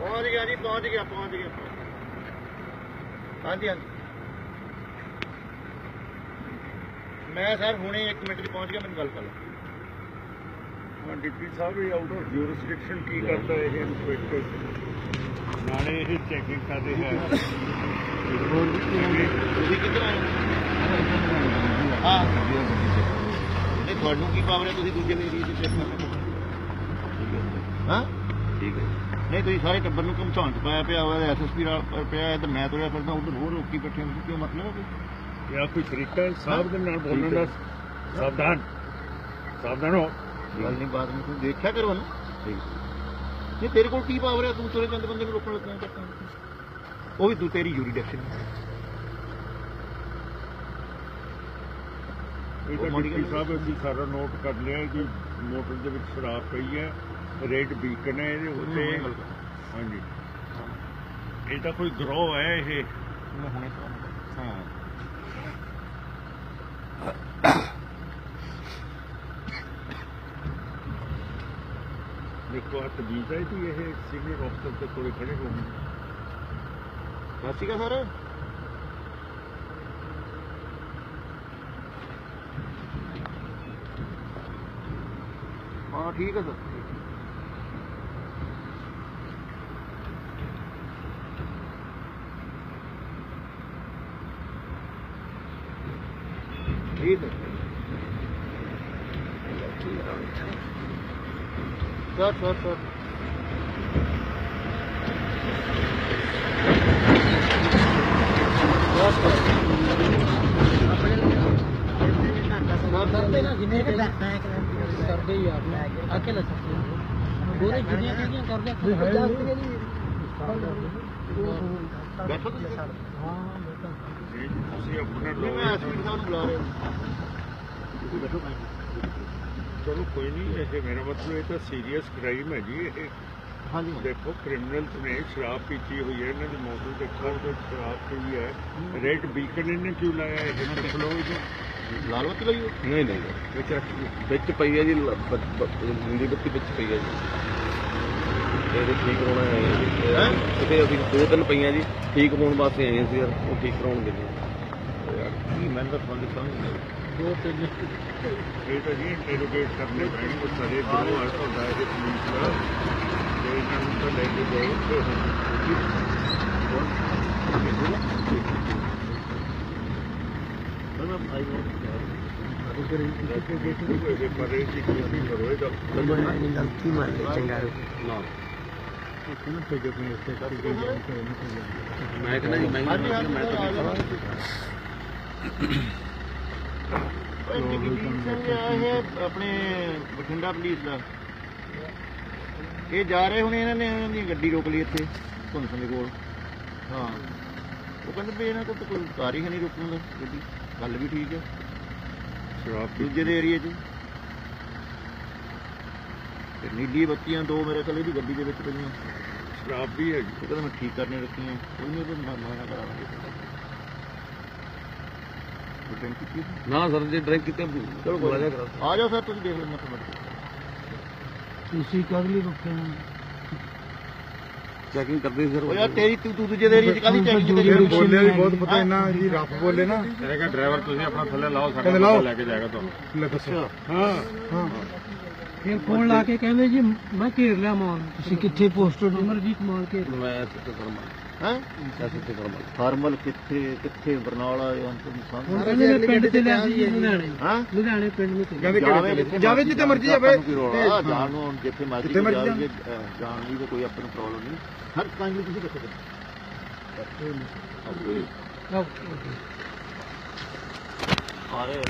ਪਹੁੰਚ ਗਿਆ ਜੀ ਪਹੁੰਚ ਗਿਆ ਪਹੁੰਚ ਗਿਆ। ਹਾਂਜੀ ਹਾਂਜੀ। ਮੈਂ ਸਰ ਹੁਣੇ 1 ਮਿੰਟ 'ਚ ਪਹੁੰਚ ਗਿਆ ਮੈਨੂੰ ਗੱਲ ਕਰ ਲਓ। ਹਾਂ ਡਿਪਟੀ ਸਾਹਿਬ ਇਹ ਆਊਟ ਆਫ ਜੂਰਿਸਡਿਕਸ਼ਨ ਕੀ ਕਰਦਾ ਇਹ ਇਨਸਪੈਕਟਰ ਨਾਲੇ ਇਹ ਚੈਕਿੰਗ ਕਰਦੇ ਹੈ। ਤੁਸੀਂ ਕਿੱਧਰ ਆਏ ਹਾਂ। ਨਹੀਂ ਤੁਹਾਨੂੰ ਕੀ ਪਾਵਰ ਹੈ? ਤੁਸੀਂ ਦੂਜੇ ਦੀ ਰੀਸ ਚੈੱਕ ਕਰਦੇ ਹਾਂ ਠੀਕ ਹੈ ਨਹੀਂ ਤੁਸੀਂ ਸਾਰੇ ਟੱਬਰ ਨੂੰ ਘਮਸਾਉਣ ਚ ਪਾਇਆ ਪਿਆ ਹੋਇਆ ਐਸਐਸਪੀ ਨਾਲ ਪਿਆ ਹੈ ਤੇ ਮੈਂ ਤੁਰਿਆ ਫਿਰਦਾ ਉਧਰ ਹੋਰ ਰੋਕੀ ਬੈਠੇ ਹੋ ਕਿਉਂ ਮਤਲਬ ਹੈ? ਜਾਂ ਕੋਈ ਤਰੀਕਾ ਹੈ? ਸਾਹਿਬ ਦੇ ਨਾਲ ਬੋਲਣ ਦਾ ਸਾਵਧਾਨ। ਸਾਵਧਾਨ ਹੋ। ਗੱਲ ਨਹੀਂ ਬਾਤ ਨਹੀਂ ਤੁਸੀਂ ਦੇਖਿਆ ਕਰੋ ਨਾ। ਠੀਕ। ਨਹੀਂ ਤੇਰੇ ਕੋਲ ਕੀ ਪਾਵਰ ਹੈ ਤੂੰ ਤੁਰੇ ਜਾਂਦੇ ਬੰਦੇ ਨੂੰ ਰੋਕਣ ਲੱਗਾ ਉਹ ਵੀ ਤੂੰ ਤੇਰੀ ਜੂਰੀਡਿਕਸ਼ਨ ਇਹ ਤਾਂ ਡਿਪਟੀ ਸਾਹਿਬ ਅਸੀਂ ਸਾਰਾ ਨੋਟ ਕਰ ਲਿਆ ਕਿ ਮੋਟਰ ਦੇ ਵਿੱਚ ਸ਼ਰਾਬ ਪਈ ਹੈ। ਰੇਟ ਬੀਕਨ ਹੈ ਇਹਦੇ ਉੱਤੇ। ਹਾਂਜੀ। ਇਹ ਤਾਂ ਕੋਈ ਗਰੋਹ ਹੈ ਇਹ। ਹਾਂ। ਦੇਖੋ ਹੱਥ ਬੀਜਦਾ ਹੈ ਕਿ ਇਹ ਸੀਨੀਅਰ ਅਫਸਰ ਦੇ ਕੋਲ ਖੜੇ ਹੋ ਗਏ। ਸਤਿ ਸ਼੍ਰੀ ਅਕਾਲ ਸਰ। ਹਾਂ ਠੀਕ ਹੈ ਸਰ। ਠੀਕ ਹੈ। Sir sir sir. ਕਰਦੇ ਨਾ ਜਿੰਨੇ ਕਿ ਹੀ ਆਕੇ ਲੱਗ ਗੋਰੇ ਜਿੰਨੀਆਂ ਕਿਹਦੀਆਂ ਕਰਦੇ ਬੈਠੋ ਤੁਸੀਂ। ਹਾਂ ਬੇਟਾ ਇਹ ਤੁਸੀਂ ਤੁਸੀਂ ਬੈਠੋ। ਚਲੋ ਕੋਈ ਨਹੀਂ ਇਹ ਮੇਰਾ ਮਤਲਬ ਇਹ ਤਾਂ ਸੀਰੀਅਸ ਕ੍ਰਾਈਮ ਹੈ ਜੀ ਇਹ। ਹਾਂਜੀ। ਦੇਖੋ ਕ੍ਰਿਮੀਨਲਸ ਨੇ ਸ਼ਰਾਬ ਪੀਤੀ ਹੋਈ ਹੈ ਇਹਨਾਂ ਦੀ ਮੋਟਰ ਦੇ ਕਾਰ ਤੇ ਸ਼ਰਾਬ ਪਈ ਹੈ। ਰੈਡ ਬੀਕਨ ਇਹਨੇ ਕਿਉਂ ਲਾਇਆ ਇਹ? ਤਾਂ ਫਲੋ ਲਾਲ ਬੱਤੀ ਲਈ? ਨਹੀਂ ਨਹੀਂ। ਵਿੱਚ ਰੱਖੀ ਵਿੱਚ ਪਈ ਹੈ ਜੀ ਨੀਲੀ ਬੱਤੀ ਵਿੱਚ ਪਈ ਹੈ ਜੀ। ਇਹਦੇ ਠੀਕ ਹੋਣਾ ਹੈ। ਜੀ। ਹੈਂ? ਇਹਦੇ ਅਸੀਂ ਦੋ ਤਿੰਨ ਪਈਆਂ ਜੀ। ਠੀਕ ਹੋਣ ਵਾਸਤੇ ਆਏ ਸੀ ਯਾਰ ਉਹ ਠੀਕ ਕਰਾਉਣਗੇ ਜੀ ਕੀ ਮੈਂ ਤਾਂ ਤੁਹਾਨੂੰ ਸਮਝ ਨਹੀਂ। ਦੋ ਤਿੰਨ ਇਹ ਤਾਂ ਜੀ ਇੰਟਰੋਗੇਟ ਕਰਨੇ ਪੈਣਗੇ ਉਹ ਸਾਰੇ ਗੁਰੂ ਆ ਤੁਹਾਡਾ ਇਹ ਪੁਲਿਸ ਦਾ ਤੇ ਇਹਨਾਂ ਨੂੰ ਤਾਂ ਲੈ ਕੇ ਜਾਓ ਤੇ ਮੈਂ ਆਈ ਨੂੰ ਇਹ ਪਰ ਇਹ ਜੀ ਕੀ ਕਰੋ ਇਹਦਾ। ਗਲਤੀ ਮੰਨ ਲੈ ਚੰਗਾ ਨਾ। ਮੈਂ ਕਹਿੰਦਾ ਜੀ ਮੈਂ ਮੈਂ ਸਰ, ਇਹ ਆਪਣੇ ਬਠਿੰਡਾ ਪੁਲਿਸ ਦਾ। ਇਹ ਜਾ ਰਹੇ ਹੁਣੇ ਇਹਨਾਂ ਨੇ ਇਹਨਾਂ ਦੀ ਗੱਡੀ ਰੋਕ ਲਈ ਇੱਥੇ ਧੁੰਸਨ ਦੇ ਕੋਲ। ਹਾਂ। ਉਹ ਕਹਿੰਦੇ ਵੀ ਇਹਨਾਂ ਕੋਲ ਤਾਂ ਕੋਈ ਕਾਰ ਹੀ ਨਹੀਂ ਰੋਕਣ ਦਾ ਗੱਡੀ। ਗੱਲ ਵੀ ਠੀਕ ਹੈ। ਸ਼ਰਾਬ ਦੂਜੇ ਦੇ ਏਰੀਏ 'ਚ। ਤੇ ਨੀਲੀ ਬੱਤੀਆਂ ਦੋ ਮੇਰੇ ਕੋਲ ਇਹਦੀ ਗੱਡੀ ਦੇ ਵਿੱਚ ਪਈਆਂ। ਸ਼ਰਾਬ ਵੀ ਹੈ ਜੀ। ਉਹ ਕਹਿੰਦਾ ਮੈਂ ਠੀਕ ਕਰਨੇ ਰੱਖੀਆਂ। ਕੋਈ ਨਹੀਂ ਉਹ ਮੈਂ ਕੀਤੀ ਸੀ? ਨਾ ਸਰ ਜੇ ਡਰਿੰਕ ਕੀਤੇ ਚਲੋ ਬੁਲਾ ਕੋਈ ਜਾ ਨੀ। ਕਰੋ ਆ ਜਾਓ ਸਰ ਤੁਸੀਂ ਦੇਖ ਲੈਣਾ ਤੁਹਾਡੇ ਤੁਸੀਂ ਕਦ ਲਈ ਰੁਕੇ ਹੋ? ਚੈਕਿੰਗ ਕਰਦੇ ਸੀ ਸਰ। ਉਹ ਯਾਰ ਤੇਰੀ ਤੂੰ ਤੂੰ ਦੂਜੇ ਦੇ ਏਰੀਏ 'ਚ ਕਾਹਦੀ ਚੈਕਿੰਗ ਤੇਰੀ ਫਿਰ ਬੋਲਿਆ ਵੀ ਬਹੁਤ ਪਤਾ ਇੰਨਾ ਜੀ ਰੱਫ ਬੋਲੇ ਨਾ। ਕਹੇਗਾ ਡਰਾਈਵਰ ਤੁਸੀਂ ਆਪਣਾ ਥੱਲੇ ਲਾਓ ਕਹਿੰਦੇ ਲਾਓ। ਲੈ ਕੇ ਜਾਏਗਾ ਤੁਹਾਨੂੰ। ਲੈ ਦੱਸੋ। ਹਾਂ। ਹਾਂ। ਫਿਰ ਫੋਨ ਲਾ ਕੇ ਕਹਿੰਦੇ ਜੀ ਮੈਂ ਘੇਰ ਲਿਆ ਮਾਨ ਤੁਸੀਂ ਕਿੱਥੇ ਪੋਸਟਰ ਅਮਰਜੀਤ ਮਾਨ ਕੇ ਮੈਂ ਸਿੱਧੇ ਕਰਮਾ। ਹੈ? ਮੈਂ ਸਿੱਧੇ ਕਰਮਾ ਫਾਰਮਲ ਕਿੱਥੇ ਕਿੱਥੇ ਬਰਨਾਲਾ ਜਾਂ ਹੁਣ ਤੁਹਾਨੂੰ ਕਹਿੰਦੇ ਨੇ ਪਿੰਡ ਤੇ ਲੈ ਜੀ ਲੁਧਿਆਣੇ ਹਾਂ? ਲੁਧਿਆਣੇ ਪਿੰਡ ਨੂੰ ਤੇ ਕਹਿੰਦੇ ਜਾਵੇ ਕਿਹੜੇ ਜਿੱਥੇ ਜਾਵੇ ਜਿੱਥੇ ਮਰਜ਼ੀ ਜਾਵੇ? ਤੇ- ਜਾਣ ਨੂੰ ਜਿੱਥੇ ਮਰਜ਼ੀ ਜਾਵੇ, ਜਾਣ। ਦੀ ਤਾਂ ਕੋਈ ਆਪਾਂ ਨੂੰ ਪ੍ਰੋਬਲਮ ਨਹੀਂ। ਹਰ ਟਾਈਮ ਲਈ ਤੁਸੀਂ ਰੱਖੋ ਓਕੇ। ਆ ਰਹੇ